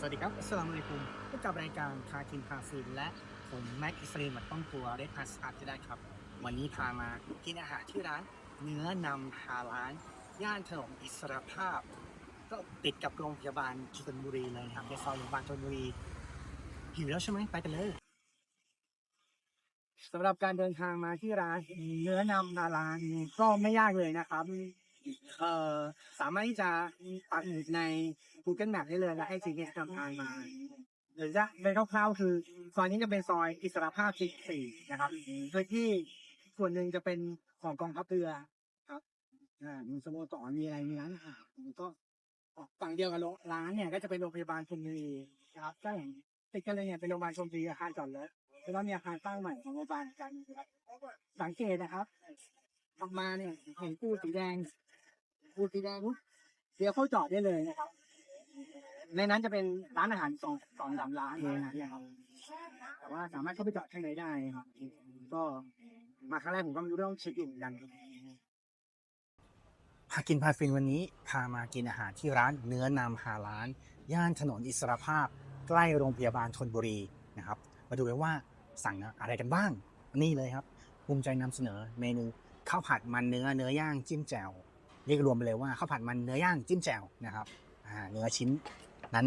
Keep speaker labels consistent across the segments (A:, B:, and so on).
A: สวัสดีครับอัสสลามุอะลัยกุมพบกับรายการคาคินพาฟินและผมแม็กอิสเรนมัดต้องตัวได้พาสอัดจะได้ครับ วันนี้พามากินอาหารที่ร้านเนื้อนำฮาลาน ย่านถนนอิสรภาพ ก็ติดกับโรงพยาบาลชลบุรีเลยครับในซอยโรงพยาบาลชลบุรีหิวแล้วใช่ไหมไปกันเลยสำหรับการเดินทางมาที่ร้านเนื้อนำฮาลานก็ไม่ยากเลยนะครับ เอ่อสามารถที่จะปักหมุดใน Google Map ได้เลยและให้ GPS นำทางมา หรือจะเป็นคร่าวๆคือซอยนี้จะเป็นซอยอิสรภาพ14นะครับโดยที่ส่วนหนึ่งจะเป็นของกองทัพเรือครับอ่ามีสโมสรมีอะไรมีร้านอาหารก็ฝั่งเดียวกับรงร้านเนี่ยก็จะเป็นโรงพยาบาลชลบุรีนะครับก็อย่างติดกันเลยเนี่ยเป็นโรงพยาบาลชลบุรีอาคารจอดรถแล้วมีอาคารสร้งใหม่ของโรงพยาบาลกันสังเกตนะครับออกมาเนี่ยเห็นตู้สีแดง ปูสีแดงปุ๊บเดี๋ยวเข้าจอดได้เลยนะครับ ในนั้นจะเป็นร้านอาหารสองสองสามร้านเองนะครับแต่ว่าสามารถเข้าไปจอดข้างในได้ครับ ก็มาครั้งแรกผมก็ไม่รู้เรื่องเช็คอินเหมือนกันพากินพาฟินวันนี้พามากินอาหารที่ร้านเนื้อนำฮาลาน ย่านถนนอิสรภาพ ใกล้โรงพยาบาลธนบุรีนะครับ มาดูกันว่าสั่งอะไรกันบ้าง นี่เลยครับภูมิใจนำเสนอเมนูข้าวผัดมันเนื้อเนื้อย่างจิ้มแจ่ว เรียกรวมไปเลยว่าข้าวผัดมันเนื้อย่างจิ้มแจ่วนะครับเนื้อชิ้น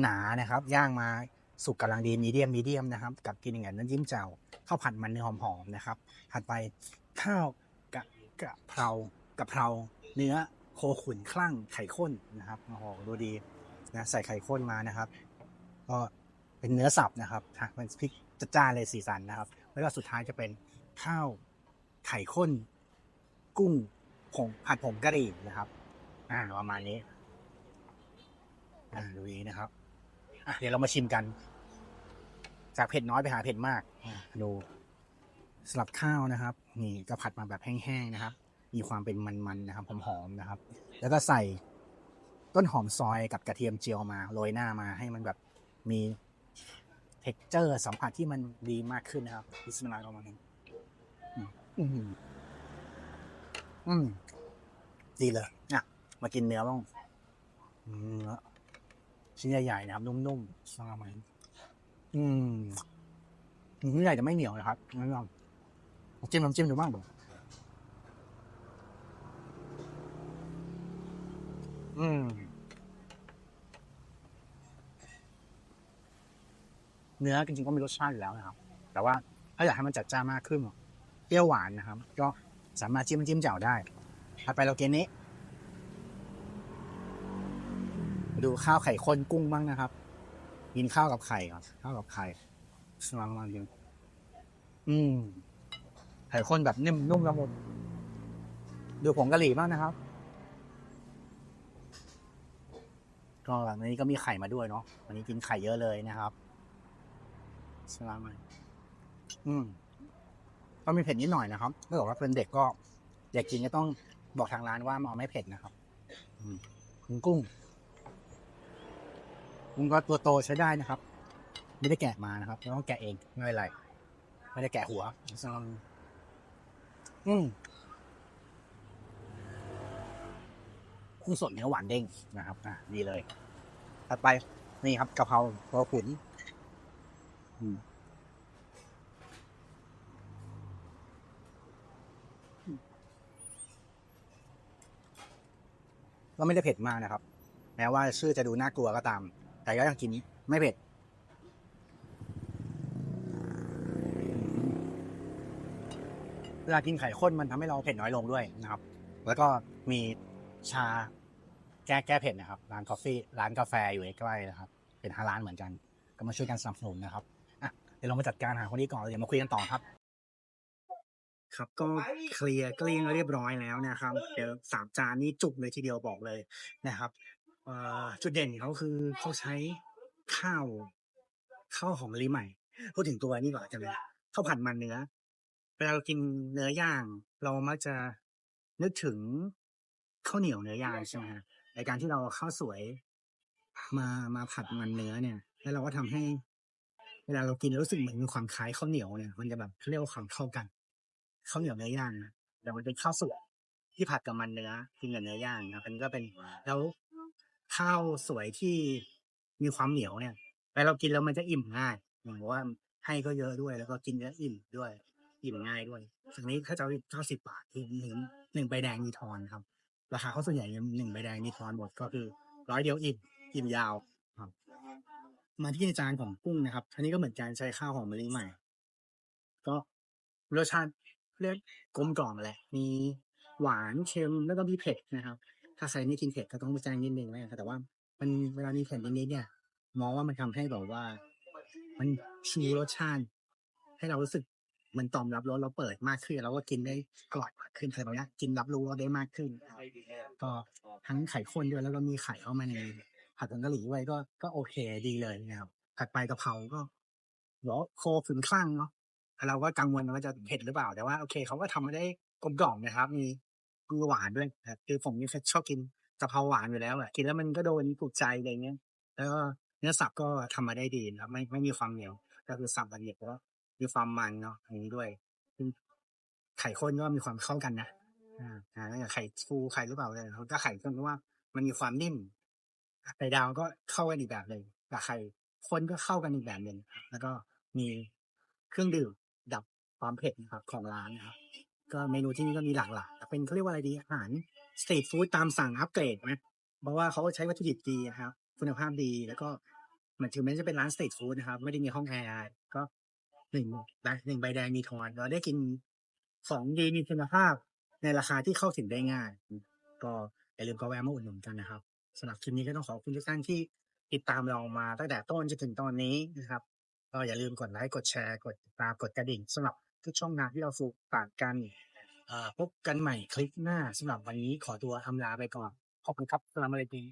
A: หนาๆนะครับ ย่างมาสุกกำลังดีมีเดียมมีเดียมนะครับ กับกินอย่างนั้นจิ้มแจ่วข้าวผัดมันเนื้อหอมๆนะครับถัดไปข้าวกะกะเพรากะเพราเนื้อโคขุนคลั่งไข่ข้นนะครับโอ้โหดูดีนะใส่ไข่ข้นมานะครับก็เป็นเนื้อสับนะครับฮะมันพริกจัดจ้านเลยสีสันนะครับ แล้วก็สุดท้ายจะเป็นข้าวไข่ข้น กุ้ง ผงผัดผงกะหรี่นะครับ อ่าประมาณนี้ อ่าดูนี้นะครับ อะเดี๋ยวเรามาชิมกัน จากเผ็ดน้อยไปหาเผ็ดมากดูสลับข้าวนะครับ นี่ก็ผัดมาแบบแห้งๆนะครับ มีความเป็นมันๆนะครับหอมๆนะครับ แล้วก็ใส่ต้นหอมซอยกับกระเทียมเจียวมาโรยหน้ามาให้มันแบบมีเท็กเจอร์สัมผัสที่มันดีมากขึ้นนะครับบิสมิลลาเรามาหนิรอืม อืมอืม ดีเลยอะมากินเนื้อบ้างอืมเนื้อชิ้นใหญ่ๆนะครับ นุ่มๆสลามมันอืมเนื้อใหญ่จะไม่เหนียวนะครับไม่ลองจิ้มน้ำจิ้มดูบ้างผมอืม เนื้อจริงๆก็มีรสชาติอยู่แล้วนะครับ แต่ว่าถ้าอยากให้มันจัดจ้านมากขึ้นเปรี้ยวหวานนะครับ ก็ สามารถจิ้มจิ้มแจ่วได้ถัดไปเราเกินนี้ ดูข้าวไข่ข้นกุ้งบ้างนะครับ กินข้าวกับไข่ก่อนข้าวกับไข่สลามมากินอืม ไข่ข้นแบบนิ่มนุ่มละมุนดูผงกะหรี่บ้างนะครับก็วันนี้ก็มีไข่มาด้วยเนาะวันนี้กินไข่เยอะเลยนะครับสลามมาอืม ก็มีเผ็ดนิดหน่อยนะครับถ้าเกิดว่าเป็นเด็กก็อยากกินก็ต้องบอกทางร้านว่ามาเอาไม่เผ็ดนะครับกุ้งกุ้งกุ้งก็ตัวโตใช้ได้นะครับ ไม่ได้แกะมานะครับต้องแกะเองไม่เป็นไรไม่ได้แกะหัวสำหรับอืมกุ้งสดเนื้อหวานเด้งนะครับ อะดีเลย ถัดไปนี่ครับกะเพราตัวขุนอืม ก็ไม่ได้เผ็ดมากนะครับ แม้ว่าชื่อจะดูน่ากลัวก็ตาม แต่ก็ยังกินไม่เผ็ด เวลากินไข่ข้นมันทำให้เราเผ็ดน้อยลงด้วยนะครับ แล้วก็มีชาแก้แก้เผ็ดนะครับ ร้านกาแฟร้านกาแฟอยู่ใกล้ๆนะครับ เป็นฮาร้านเหมือนกัน ก็มาช่วยกันสนับสนุนนะครับอะเดี๋ยวเรามาจัดการหาคนนี้ก่อนเดี๋ยวมาคุยกันต่อครับ ครับก็เคลียร์เกลี้ยงเรียบร้อยแล้วนะครับเดี๋ยวสามจานนี้จุกเลยทีเดียวบอกเลยนะครับอ่อจุดเด่นเขาคือเขาใช้ข้าวข้าวหอมมะลิใหม่ พูดถึงตัวนี้ก่อนจะเลยข้าวผัดมันเนื้อเวลาเรากินเนื้อย่าง เรามักจะนึกถึงข้าวเหนียวเนื้อย่างใช่ไหมฮะในการที่เราข้าวสวย มามาผัดมันเนื้อเนี่ย แล้วเราก็ทำให้ เวลาเรากินรู้สึกเหมือนมีความคล้ายข้าวเหนียวเนี่ย มันจะแบบเรียกว่าความเข้ากัน ข้าวเหนียวเนื้อย่างนะแต่มันเป็นข้าวสวยที่ผัดกับมันเนื้อกินกับเนื้อย่างนะมันก็เป็นแล้วข้าวสวยที่มีความเหนียวเนี่ยแล้วเรากินแล้วมันจะอิ่มง่ายอย่างว่าให้ก็เยอะด้วย แล้วก็กินแล้วอิ่มด้วยอิ่มง่ายด้วยสิ่งนี้เขาจะเก้าสิบบาทคือหนึ่งหนึ่งใบแดงมีทอนครับ ราคาเขาส่วนใหญ่หนึ่งใบแดงมีทอนหมดก็คือร้อยเดียวอิ่มอิ่มยาวครับ มาที่จานของกุ้งนะครับอันนี้ก็เหมือนกันใช้ข้าวหอมมะลิใหม่ ก็รสชาติ เรียกกลมกล่อมแหละ มีหวานเค็มแล้วก็มีเผ็ดนะครับ ถ้าใครไม่กินเผ็ดก็ต้องไปแจ้งนิดนึงนะครับแต่ว่ามันเวลามีเผ็ดนิดๆเนี่ยมองว่ามันทำให้แบบว่า มันชูรสชาติ ให้เรารู้สึกมันตอมรับรสเราเปิดมากขึ้นเราก็กินได้อร่อยมากขึ้นอะไรแบบนี้กินรับรู้รสได้มากขึ้นก็ทั้งไข่ข้นด้วยแล้วก็มีไข่เข้ามาในผัดผงกะหรี่ไว้ก็ก็โอเคดีเลยนะครับ ถัดไปกะเพราก็หรอโคถึงคลั่งเนาะ เราก็กังวลว่าจะเผ็ดหรือเปล่า แต่ว่าโอเคเขาก็ทำมาได้กลมกล่อมนะครับ มีมีหวานด้วยครับคือผมนี่ชอบกินกะเพราหวานอยู่แล้วแหละกินแล้วมันก็โดนถูกใจอะไรเงี้ย แล้วก็เนื้อสับก็ทำมาได้ดีนะครับไม่ไม่มีความเหนียว ก็คือสับละเอียดแล้วมีความมันเนาะอันนี้ด้วยไข่ข้นก็มีความเข้ากันนะอ่าอ่าแล้วอย่างไข่ฟูไข่หรือเปล่าเลยเขาก็ไข่ข้นเพราะว่ามันมีความนิ่มไข่ดาวก็เข้ากันอีกแบบหนึ่งแต่ไข่ข้นก็เข้ากันอีกแบบหนึ่งแล้วก็มีเครื่องดื่ม ดับความเผ็ดนะครับของร้านนะครับก็เมนูที่นี่ก็มีหลากหลายเป็นเขาเรียกว่าอะไรดีอาหารสตรีทฟู้ดตามสั่งอัปเกรดไหมเพราะว่าเขาใช้วัตถุดิบดีนะครับคุณภาพดีแล้วก็เหมือนถึงแม้จะเป็นร้านสตรีทฟู้ดนะครับ ไม่ได้มีห้องแอร์ก็หนึ่งหนึ่งใบแดงมีทอนเราได้กินของดีมีคุณภาพ ในราคาที่เข้าถึงได้ง่าย ก็อย่าลืมก็แวะมาอุดหนุนกันนะครับสำหรับคลิปนี้ก็ต้องขอบคุณทุกท่านที่ติดตามเรามาตั้งแต่ต้นจนถึงตอนนี้นะครับ ก็อย่าลืมกดไลค์กดแชร์กดติดตามกดกระดิ่งสำหรับทุกช่องทางที่เราฟูฝากกันอ่อพบกันใหม่คลิปหน้าสำหรับวันนี้ขอตัวอำลาไปก่อน ขอบคุณครับสลามอะลัยกุม